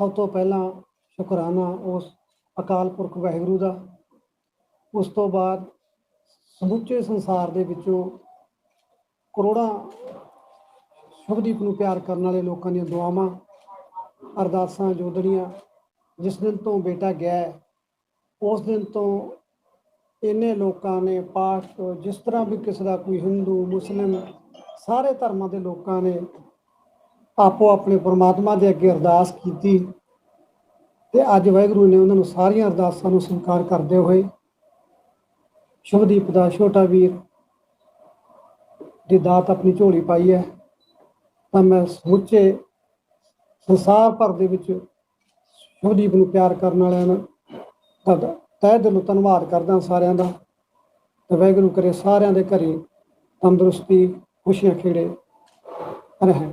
ਸਭ ਤੋਂ ਪਹਿਲਾਂ ਸ਼ੁਕਰਾਨਾ ਉਸ ਅਕਾਲ ਪੁਰਖ ਵਾਹਿਗੁਰੂ ਦਾ। ਉਸ ਤੋਂ ਬਾਅਦ ਸਮੁੱਚੇ ਸੰਸਾਰ ਦੇ ਵਿੱਚੋਂ ਕਰੋੜਾਂ ਸ਼ੁਭਦੀਪ ਨੂੰ ਪਿਆਰ ਕਰਨ ਵਾਲੇ ਲੋਕਾਂ ਦੀਆਂ ਦੁਆਵਾਂ, ਅਰਦਾਸਾਂ ਜੋਦੜੀਆਂ ਜਿਸ ਦਿਨ ਤੋਂ ਬੇਟਾ ਗਿਆ ਉਸ ਦਿਨ ਤੋਂ ਇੰਨੇ ਲੋਕਾਂ ਨੇ, ਪਾਠ, ਜਿਸ ਤਰ੍ਹਾਂ ਵੀ ਕਿਸੇ ਦਾ ਕੋਈ ਹਿੰਦੂ, ਮੁਸਲਿਮ ਸਾਰੇ ਧਰਮਾਂ ਦੇ ਲੋਕਾਂ ਨੇ ਆਪੋ ਆਪਣੇ ਪਰਮਾਤਮਾ ਦੇ ਅੱਗੇ ਅਰਦਾਸ ਕੀਤੀ ਤੇ ਅੱਜ ਵਾਹਿਗੁਰੂ ਨੇ ਉਹਨਾਂ ਨੂੰ ਸਾਰੀਆਂ ਅਰਦਾਸਾਂ ਨੂੰ ਸਵੀਕਾਰ ਕਰਦੇ ਹੋਏ ਸ਼ੁਭਦੀਪ ਦਾ ਛੋਟਾ ਵੀਰ ਦੀ ਦਾਤ ਆਪਣੀ ਝੋਲੀ ਪਾਈ ਹੈ। ਤਾਂ ਮੈਂ ਸਮੁੱਚੇ ਸੰਸਾਰ ਭਰ ਦੇ ਵਿੱਚ ਸ਼ੁਭਦੀਪ ਨੂੰ ਪਿਆਰ ਕਰਨ ਵਾਲਿਆਂ ਦਾ ਦਾ ਤਹਿ ਦਿਲੋਂ ਧੰਨਵਾਦ ਕਰਦਾ ਸਾਰਿਆਂ ਦਾ। ਤੇ ਵਾਹਿਗੁਰੂ ਕਰੇ ਸਾਰਿਆਂ ਦੇ ਘਰੇ ਤੰਦਰੁਸਤੀ, ਖੁਸ਼ੀਆਂ ਖੇੜੇ ਰਹਿਣ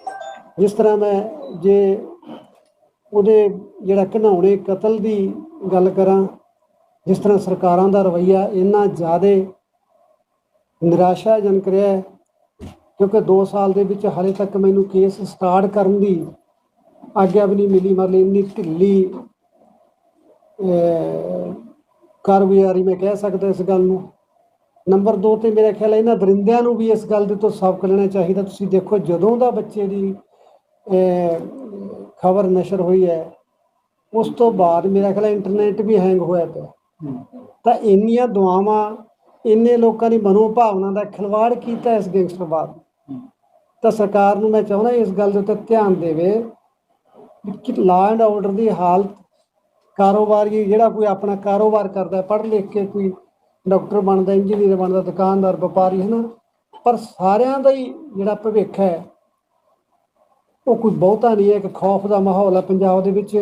ਜਿਸ ਤਰ੍ਹਾਂ ਮੈਂ ਜੇ ਉਹਦੇ ਜਿਹੜਾ ਘਿਨਾਉਣੇ ਕਤਲ ਦੀ ਗੱਲ ਕਰਾਂ, ਜਿਸ ਤਰ੍ਹਾਂ ਸਰਕਾਰਾਂ ਦਾ ਰਵੱਈਆ ਇੰਨਾ ਜ਼ਿਆਦਾ ਨਿਰਾਸ਼ਾਜਨਕ ਰਿਹਾ ਹੈ, ਕਿਉਂਕਿ 2 ਸਾਲ ਦੇ ਵਿੱਚ ਹਾਲੇ ਤੱਕ ਮੈਨੂੰ ਕੇਸ ਸਟਾਰਟ ਕਰਨ ਦੀ ਆਗਿਆ ਵੀ ਨਹੀਂ ਮਿਲੀ, ਮਤਲਬ ਇੰਨੀ ਢਿੱਲੀ ਕਾਰਗੁਜ਼ਾਰੀ ਮੈਂ ਕਹਿ ਸਕਦਾ ਇਸ ਗੱਲ ਨੂੰ। ਨੰਬਰ 2 ਤੇ ਮੇਰਾ ਖਿਆਲ ਹੈ ਇਹਨਾਂ ਦਰਿੰਦਿਆਂ ਨੂੰ ਵੀ ਇਸ ਗੱਲ ਦੇ ਤੋਂ ਸਬਕ ਲੈਣਾ ਚਾਹੀਦਾ। ਤੁਸੀਂ ਦੇਖੋ ਜਦੋਂ ਦਾ ਬੱਚੇ ਦੀ ਖਬਰ ਨਸ਼ਰ ਹੋਈ ਹੈ ਉਸ ਤੋਂ ਬਾਅਦ ਮੇਰਾ ਖਿਆਲ ਇੰਟਰਨੈਟ ਵੀ ਹੈਂਗ ਹੋਇਆ ਪਿਆ। ਤਾਂ ਇੰਨੀਆਂ ਦੁਆਵਾਂ ਇੰਨੇ ਲੋਕਾਂ ਦੀ ਮਨੋ ਭਾਵਨਾ ਦਾ ਖਿਲਵਾੜ ਕੀਤਾ ਇਸ ਗੈਂਗਸਟਰਵਾਦ ਤਾਂ ਸਰਕਾਰ ਨੂੰ ਮੈਂ ਚਾਹੁੰਦਾ ਇਸ ਗੱਲ ਦੇ ਉੱਤੇ ਧਿਆਨ ਦੇਵੇ ਕਿ ਲਾ ਐਂਡ ਆਰਡਰ ਦੀ ਹਾਲਤ ਕਾਰੋਬਾਰੀ ਜਿਹੜਾ ਕੋਈ ਆਪਣਾ ਕਾਰੋਬਾਰ ਕਰਦਾ ਪੜ੍ਹ ਲਿਖ ਕੇ ਕੋਈ ਡਾਕਟਰ ਬਣਦਾ ਇੰਜੀਨੀਅਰ ਬਣਦਾ ਦੁਕਾਨਦਾਰ ਵਪਾਰੀ ਹੈ ਨਾ ਪਰ ਸਾਰਿਆਂ ਦਾ ਹੀ ਜਿਹੜਾ ਭਵਿੱਖ ਹੈ ਉਹ ਕੋਈ ਬਹੁਤਾ ਨਹੀਂ ਹੈ ਕਿ ਖੌਫ ਦਾ ਮਾਹੌਲ ਹੈ ਪੰਜਾਬ ਦੇ ਵਿੱਚ।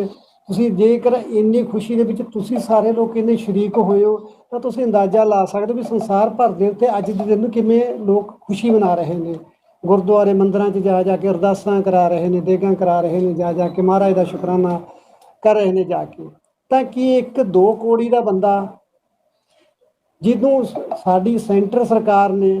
ਤੁਸੀਂ ਜੇਕਰ ਇੰਨੀ ਖੁਸ਼ੀ ਦੇ ਵਿੱਚ ਤੁਸੀਂ ਸਾਰੇ ਲੋਕ ਇੰਨੇ ਸ਼ਰੀਕ ਹੋਏ ਹੋ, ਤਾਂ ਤੁਸੀਂ ਅੰਦਾਜ਼ਾ ਲਾ ਸਕਦੇ ਹੋ ਵੀ ਸੰਸਾਰ ਭਰ ਦੇ ਉੱਤੇ ਅੱਜ ਦੇ ਦਿਨ ਕਿਵੇਂ ਲੋਕ ਖੁਸ਼ੀ ਮਨਾ ਰਹੇ ਨੇ। ਗੁਰਦੁਆਰੇ ਮੰਦਰਾਂ 'ਚ ਜਾ ਜਾ ਕੇ ਅਰਦਾਸਾਂ ਕਰਾ ਰਹੇ ਨੇ, ਦੇਗਾਂ ਕਰਾ ਰਹੇ ਨੇ, ਜਾ ਜਾ ਕੇ ਮਹਾਰਾਜ ਦਾ ਸ਼ੁਕਰਾਨਾ ਕਰ ਰਹੇ ਨੇ ਜਾ ਕੇ। ਤਾਂ ਕੀ ਇੱਕ ਦੋ ਕੋੜੀ ਦਾ ਬੰਦਾ, ਜਿਹਨੂੰ ਸਾਡੀ ਸੈਂਟਰ ਸਰਕਾਰ ਨੇ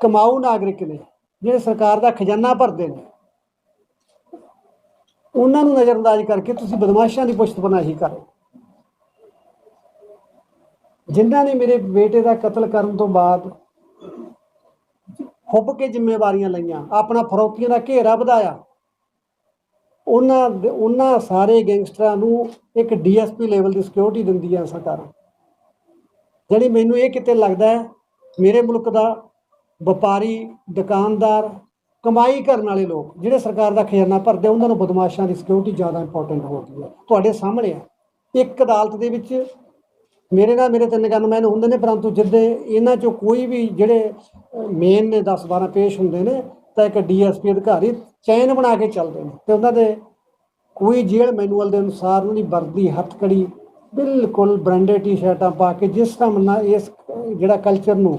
ਕਮਾਊ ਨਾਗਰਿਕ ਨੇ, ਜਿਹੜੇ ਸਰਕਾਰ ਦਾ ਖਜ਼ਾਨਾ ਭਰਦੇ ਨੇ। ਉਹਨਾਂ ਨੂੰ ਨਜ਼ਰਅੰਦਾਜ਼ ਕਰਕੇ ਤੁਸੀਂ ਬਦਮਾਸ਼ਾਂ ਦੀ ਪੁਸ਼ਤਪਨਾਹੀ ਕਰੋ। ਜਿਨ੍ਹਾਂ ਨੇ ਮੇਰੇ ਬੇਟੇ ਦਾ ਕਤਲ ਕਰਨ ਤੋਂ ਬਾਅਦ ਹੁੱਬ ਕੇ ਜ਼ਿੰਮੇਵਾਰੀਆਂ ਲਈਆਂ, ਆਪਣਾ ਫਰੌਤੀਆਂ ਦਾ ਘੇਰਾ ਵਧਾਇਆ, ਉਹਨਾਂ ਦੇ- ਉਹਨਾਂ ਸਾਰੇ ਗੈਂਗਸਟਰਾਂ ਨੂੰ ਇੱਕ ਡੀਐਸਪੀ ਲੈਵਲ ਦੀ ਸਿਕਿਉਰਿਟੀ ਦਿੰਦੀ ਹੈ ਸਰਕਾਰ। ਜਿਹੜੀ ਮੈਨੂੰ ਇਹ ਕਿਤੇ ਲੱਗਦਾ ਹੈ, ਮੇਰੇ ਮੁਲਕ ਦਾ ਵਪਾਰੀ, ਦੁਕਾਨਦਾਰ, ਕਮਾਈ ਕਰਨ ਵਾਲੇ ਲੋਕ, ਜਿਹੜੇ ਸਰਕਾਰ ਦਾ ਖਜ਼ਾਨਾ ਭਰਦੇ ਉਹਨਾਂ ਨੂੰ ਬਦਮਾਸ਼ਾਂ ਦੀ ਸਿਕਿਉਰਿਟੀ ਜ਼ਿਆਦਾ ਇੰਪੋਰਟੈਂਟ ਹੋ ਗਈ ਹੈ। ਤੁਹਾਡੇ ਸਾਹਮਣੇ ਆ। ਇੱਕ ਅਦਾਲਤ ਦੇ ਵਿੱਚ ਮੇਰੇ ਨਾਲ ਮੇਰੇ ਤਿੰਨ ਗਨਮੈਨ ਹੁੰਦੇ ਨੇ, ਪਰੰਤੂ ਜਿੱਦੇ ਇਹਨਾਂ ਚੋਂ ਕੋਈ ਵੀ ਜਿਹੜੇ ਮੇਨ ਨੇ 10 12 ਪੇਸ਼ ਹੁੰਦੇ ਨੇ, ਤਾਂ ਇੱਕ ਡੀਐਸਪੀ ਅਧਿਕਾਰੀ ਚੈਨ ਬਣਾ ਕੇ ਚੱਲਦੇ ਨੇ। ਤੇ ਉਹਨਾਂ ਦੇ ਕੋਈ ਜੇਲ੍ਹ ਮੈਨੂਅਲ ਦੇ ਅਨੁਸਾਰ ਉਹਨਾਂ ਦੀ ਵਰਦੀ, ਹੱਥਕੜੀ, ਬਿਲਕੁਲ ਬ੍ਰਾਂਡਡ ਟੀ-ਸ਼ਰਟਾਂ ਪਾ ਕੇ ਜਿਸ ਤਰ੍ਹਾਂ ਨਾਲ ਇਸ ਜਿਹੜਾ ਕਲਚਰ ਨੂੰ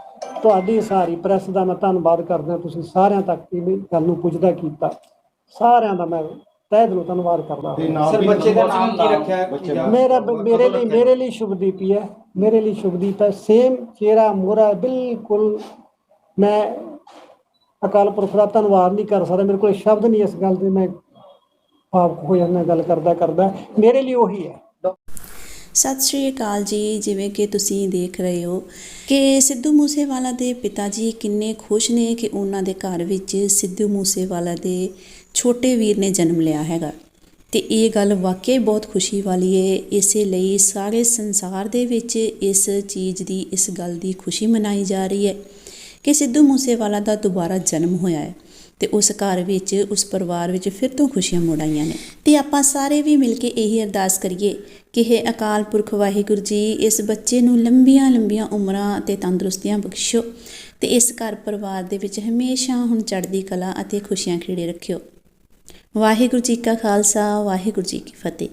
ਤੁਹਾਡੀ ਸਾਰੀ ਪ੍ਰੈਸ ਦਾ ਮੈਂ ਧੰਨਵਾਦ ਕਰਦਾ ਤੁਸੀਂ ਸਾਰਿਆਂ ਤੱਕ ਇਹ ਗੱਲ ਨੂੰ ਪੁੱਜਦਾ ਕੀਤਾ। ਸਾਰਿਆਂ ਦਾ ਮੈਂ ਤਹਿ ਦਿਲੋਂ ਧੰਨਵਾਦ ਕਰਦਾ ਹਾਂ। ਸਰ ਬੱਚੇ ਦਾ ਨਾਮ ਕੀ ਰੱਖਿਆ? ਮੇਰਾ ਮੇਰੇ ਲਈ ਮੇਰੇ ਲਈ ਸ਼ੁਭਦੀਪ ਹੀ ਹੈ ਮੇਰੇ ਲਈ ਸ਼ੁਭਦੀਪ ਹੈ। ਸੇਮ ਚਿਹਰਾ ਮੋਰਾ ਬਿਲਕੁਲ ਮੈਂ ਅਕਾਲ ਪੁਰਖ ਦਾ ਧੰਨਵਾਦ ਨਹੀਂ ਕਰ ਸਕਦਾ। ਮੇਰੇ ਕੋਲ ਸ਼ਬਦ ਨਹੀਂ ਇਸ ਗੱਲ ਦੇ ਮੈਂ ਭਾਵੁਕ ਹੋ ਜਾਂਦਾ ਗੱਲ ਕਰਦਾ ਕਰਦਾ ਮੇਰੇ ਲਈ ਉਹੀ ਹੈ। ਸਤਿ ਸ਼੍ਰੀ ਅਕਾਲ ਜੀ। ਜਿਵੇਂ ਕਿ ਤੁਸੀਂ ਦੇਖ ਰਹੇ ਹੋ ਕਿ ਸਿੱਧੂ ਮੂਸੇਵਾਲਾ ਦੇ ਪਿਤਾ ਜੀ ਕਿੰਨੇ ਖੁਸ਼ ਨੇ ਕਿ ਉਹਨਾਂ ਦੇ ਘਰ ਵਿੱਚ ਸਿੱਧੂ ਮੂਸੇਵਾਲਾ ਦੇ ਛੋਟੇ ਵੀਰ ਨੇ ਜਨਮ ਲਿਆ ਹੈਗਾ। ਤੇ ਇਹ ਗੱਲ ਵਾਕਈ ਬਹੁਤ ਖੁਸ਼ੀ ਵਾਲੀ ਹੈ ਇਸੇ ਲਈ ਸਾਰੇ ਸੰਸਾਰ ਦੇ ਵਿੱਚ ਇਸ ਚੀਜ਼ ਦੀ, ਇਸ ਗੱਲ ਦੀ ਖੁਸ਼ੀ ਮਨਾਈ ਜਾ ਰਹੀ ਹੈ ਕਿ ਸਿੱਧੂ ਮੂਸੇਵਾਲਾ ਦਾ ਦੁਬਾਰਾ ਜਨਮ ਹੋਇਆ ਹੈ। ਤੇ ਉਸ ਘਰ ਵਿੱਚ, ਉਸ ਪਰਿਵਾਰ ਵਿੱਚ ਫਿਰ ਤੋਂ ਖੁਸ਼ੀਆਂ ਮੁੜ ਆਈਆਂ ਨੇ। ਤੇ ਆਪਾਂ ਸਾਰੇ ਵੀ ਮਿਲ ਕੇ ਇਹੀ ਅਰਦਾਸ ਕਰੀਏ ਕਿ ਇਹ ਅਕਾਲ ਪੁਰਖ ਵਾਹਿਗੁਰੂ ਜੀ, ਇਸ ਬੱਚੇ ਨੂੰ ਲੰਬੀਆਂ ਲੰਬੀਆਂ ਉਮਰਾਂ ਤੇ ਤੰਦਰੁਸਤੀਆਂ ਬਖਸ਼ੋ ਤੇ ਇਸ ਘਰ ਪਰਿਵਾਰ ਦੇ ਵਿੱਚ ਹਮੇਸ਼ਾ ਹੁਣ ਚੜ੍ਹਦੀ ਕਲਾ ਅਤੇ ਖੁਸ਼ੀਆਂ ਖਿੜੇ ਰੱਖਿਓ। ਵਾਹਿਗੁਰੂ ਜੀ ਕਾ ਖਾਲਸਾ, ਵਾਹਿਗੁਰੂ ਜੀ ਕੀ ਫਤਿਹ।